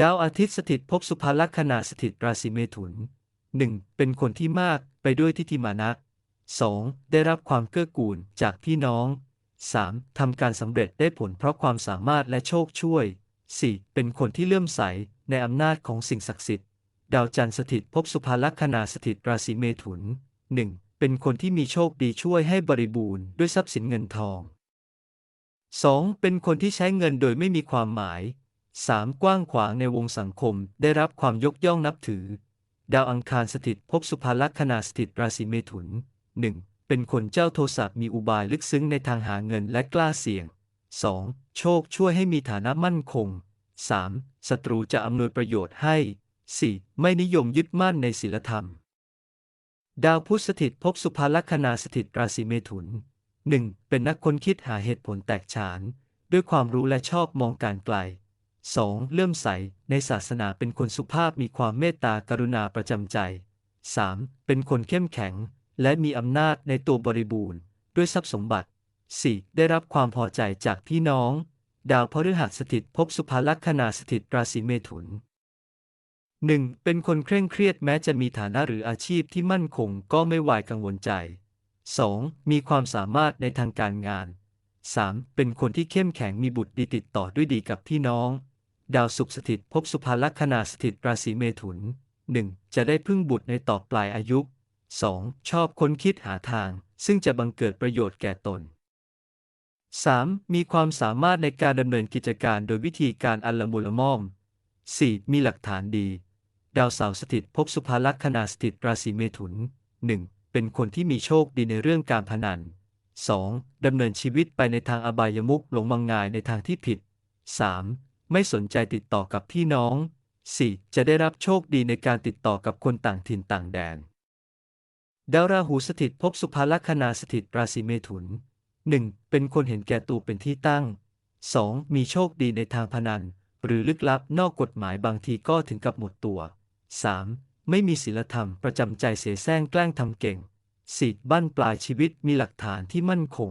ดาวอาทิตย์สถิตภพสุภลัคนาสถิตราศีเมถุน 1. เป็นคนที่มากไปด้วยทิฏฐิมานะ 2. ได้รับความเกื้อกูลจากพี่น้อง 3. ทำการสำเร็จได้ผลเพราะความสามารถและโชคช่วย 4. เป็นคนที่เลื่อมใสในอำนาจของสิ่งศักดิ์สิทธิ์ ดาวจันทร์สถิตภพสุภลัคนาสถิตราศีเมถุน 1. เป็นคนที่มีโชคดีช่วยให้บริบูรณ์ด้วยทรัพย์สินเงินทอง 2. เป็นคนที่ใช้เงินโดยไม่มีความหมาย 3. กว้างขวางในวงสังคมได้รับความยกย่องนับถือ ดาวอังคารสถิตภพสุภลัคนาสถิตราศีเมถุน 1. เป็นคนเจ้าโทสะมีอุบายลึกซึ้งในทางหาเงินและกล้าเสี่ยง 2. โชคช่วยให้มีฐานะมั่นคง 3. ศัตรูจะอำนวยประโยชน์ให้ 4. ไม่นิยมยึดมั่นในศีลธรรม ดาวพุธสถิตภพสุภลัคนาสถิตราศีเมถุน 1. เป็นนักค้นคิดหาเหตุผลแตกฉาน ด้วยความรู้และชอบมองการไกล 2. เลื่อมใสในศาสนาเป็นคนสุภาพมีความเมตตากรุณาประจำใจ 3. เป็นคนเข้มแข็ง และมีอำนาจในตัวบริบูรณ์ ด้วยทรัพย์สมบัติ 4. ได้รับความพอใจจากพี่น้อง ดาวพฤหัสสถิตภพสุภลัคนาสถิตราศีเมถุน 1. เป็นคนเคร่งเครียดแม้จะมีฐานะหรืออาชีพที่มั่นคงก็ไม่วายกังวลใจ 2. มีความสามารถในทางการงาน 3. เป็นคนที่เข้มแข็งมีบุตรดีติดต่อด้วยดีกับพี่น้อง ดาวศุกร์สถิตภพสุภาลัคนาสถิตราศีเมถุน 1. จะได้พึ่งบุตรในต่อปลายอายุ 2. ชอบค้นคิดหาทาง ซึ่งจะบังเกิดประโยชน์แก่ตน 3. มีความสามารถในการดำเนินกิจการโดยวิธีการอัลละมุละม่อม 4. มีหลักฐานดี ดาวเสาร์สถิตภพสุภาลัคนาสถิตราศีเมถุน 1. เป็นคนที่มีโชคดีในเรื่องการพนัน 2. ดำเนินชีวิตไปในทางอบายมุขหลงมังงายในทางที่ผิด 3. ไม่สนใจติดต่อกับพี่น้อง 4. จะได้รับโชคดีในการติดต่อกับคนต่างถิ่นต่างแดน ดาวราหูสถิตภพสุภลัคนาสถิตราศีเมถุน 1. เป็นคนเห็นแก่ตัวเป็นที่ตั้ง 2. มีโชคดีในทางพนัน หรือลึกลับนอกกฎหมายบางทีก็ถึงกับหมดตัว 3. ไม่มีศีลธรรมประจำใจเสแสร้งแกล้งทำเก่ง 4. บั้นปลายชีวิตมีหลักฐานที่มั่นคง